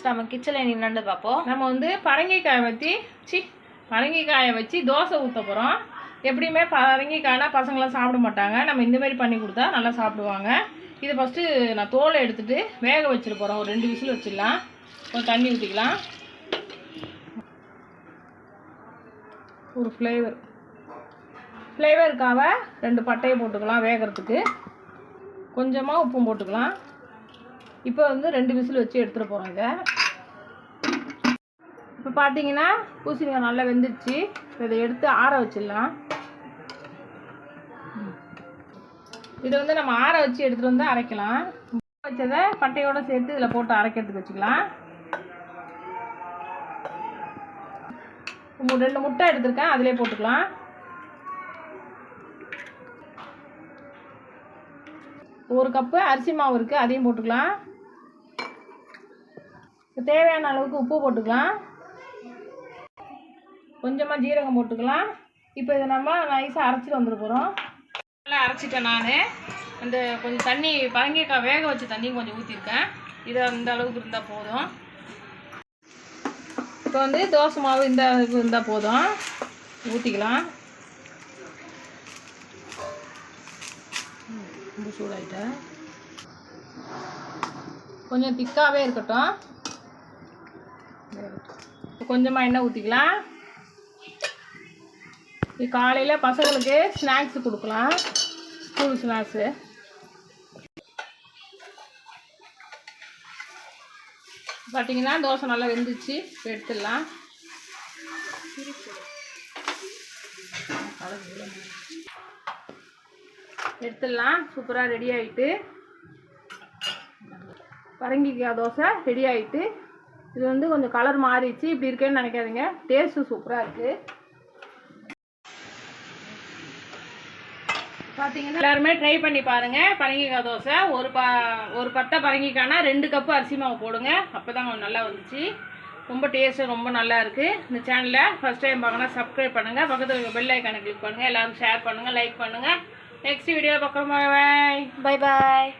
Friends நம்ம கிச்சனில் என்னென்னு பார்ப்போம். நம்ம வந்து பரங்கிக்காயை வச்சு சி பரங்கிக்காயை வச்சு தோசை ஊற்ற போகிறோம் எப்படியுமே பரங்கிக்காய்னா பசங்களாம் சாப்பிட மாட்டாங்க. நம்ம இந்த மாதிரி பண்ணி கொடுத்தா நல்லா சாப்பிடுவாங்க. இதை ஃபஸ்ட்டு நான் தோலை எடுத்துகிட்டு வேக வச்சுட்டு போகிறோம் ஒரு ரெண்டு விசில் வச்சிடலாம். ஒரு தண்ணி ஊற்றிக்கலாம் ஒரு ஃப்ளேவர் ஃப்ளேவருக்காக ரெண்டு பட்டையை போட்டுக்கலாம் வேகிறதுக்கு. கொஞ்சமாக உப்பும் போட்டுக்கலாம். இப்போ வந்து ரெண்டு விசில் வச்சு எடுத்துகிட்டு போகிறோம் இதை. இப்போ பார்த்தீங்கன்னா பூசணிக்காய் நல்லா வெந்துடுச்சு இப்போ இதை எடுத்து ஆற வச்சிடலாம். இதை வந்து நம்ம ஆற வச்சு எடுத்துகிட்டு வந்து அரைக்கலாம். வச்சதை பட்டையோடு சேர்த்து இதில் போட்டு அரைக்கிறதுக்கு வச்சுக்கலாம். ரெண்டு முட்டை எடுத்திருக்கேன் அதிலே போட்டுக்கலாம். ஒரு கப்பு அரிசி மாவு இருக்குது அதையும் போட்டுக்கலாம். தேவையான அளவுக்கு உப்பு போட்டுக்கலாம். கொஞ்சமாக ஜீரகம் போட்டுக்கலாம். இப்போ இதை நம்ம நைஸாக அரைச்சிட்டு வந்துட போகிறோம் நல்லா அரைச்சிட்டேன் நான். அந்த கொஞ்சம் தண்ணி பரங்கிக்காய் வேக வச்ச தண்ணியும் கொஞ்சம் ஊற்றிருக்கேன் இதை அந்த அளவுக்கு இருந்தால் போதும். இப்போ வந்து தோசை மாவு இந்த அளவுக்கு இருந்தால் போதும். ஊற்றிக்கலாம் ரொம்ப சூடாயிட்டேன் கொஞ்சம் திக்காகவே இருக்கட்டும். கொஞ்சமாக எண்ணெய் ஊற்றிக்கலாம் காலையில் பசங்களுக்கு ஸ்நாக்ஸ் கொடுக்கலாம். ஸ்கூல் ஸ்நாக்ஸு பார்த்தீங்கன்னா தோசை நல்லா வெந்துச்சு. எடுத்துடலாம். கலந்து எடுத்துடலாம். சூப்பராக ரெடி ஆகிட்டு பரங்கிக்காய் தோசை ரெடி ஆகிட்டு இது வந்து கொஞ்சம் கலர் மாறிடுச்சு. இப்படி இருக்கேன்னு நினைக்காதீங்க. டேஸ்ட்டு சூப்பராக இருக்குது பார்த்தீங்கன்னா எல்லாருமே ட்ரை பண்ணி பாருங்கள் பரங்கிக்காய் தோசை. ஒரு ப ஒரு பத்தை பரங்கிக்காய்னா ரெண்டு கப்பு அரிசி மாவு போடுங்க. அப்போ தான் கொஞ்சம் நல்லா வந்துச்சு. ரொம்ப டேஸ்ட்டு ரொம்ப நல்லா இருக்குது இந்த சேனலை ஃபஸ்ட் டைம் பார்க்கணும் சப்ஸ்கிரைப் பண்ணுங்கள் பக்கத்தில் பெல் ஐக்கானை கிளிக் பண்ணுங்கள் எல்லோரும் ஷேர் பண்ணுங்கள் லைக் பண்ணுங்கள் Next video, bye bye. Bye bye.